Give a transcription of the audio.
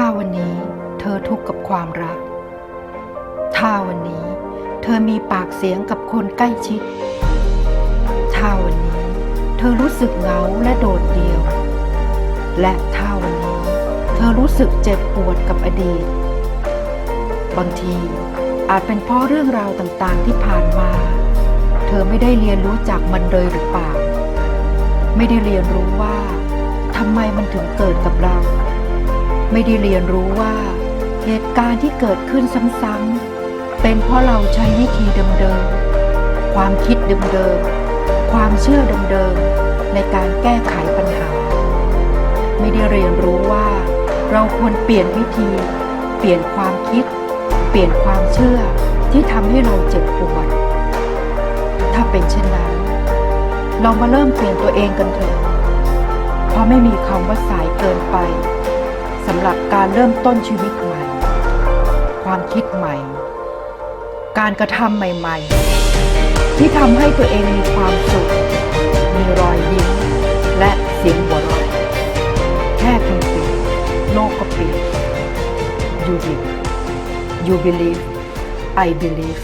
ถ้าวันนี้เธอทุกข์กับความรัก ถ้าวันนี้เธอมีปากเสียงกับคนใกล้ชิด ถ้าวันนี้เธอรู้สึกเหงาและโดดเดี่ยว และถ้าวันนี้เธอรู้สึกเจ็บปวดกับอดีต บางทีอาจเป็นเพราะเรื่องราวต่างๆที่ผ่านมา เธอไม่ได้เรียนรู้จากมันเลยหรือเปล่า ไม่ได้เรียนรู้ว่าทำไมมันถึงเกิดกับเรา ไม่ได้เรียนรู้ว่า เหตุการณ์ที่เกิดขึ้นซ้ำๆเป็นเพราะเราใช้วิธีเดิมๆ ความคิดเดิมๆ ความเชื่อเดิมๆ ในการแก้ไขปัญหา ไม่ได้เรียนรู้ว่า เราควรเปลี่ยนวิธี เปลี่ยนความคิด เปลี่ยนความเชื่อที่ทำให้เราเจ็บปวด ถ้าเป็นเช่นนั้น เรามาเริ่มเปลี่ยนตัวเองกันเถอะ เพราะไม่มีคำว่าสายเกินไป สำหรับการเริ่มต้นชีวิตใหม่ ความคิดใหม่ การกระทำใหม่ ๆ ที่ทำให้ตัวเองมีความสุข มีรอยยิ้ม และเสียงหัวเราะแค่เพียงเปลี่ยนโลกก็เปลี่ยน You did You believe I believe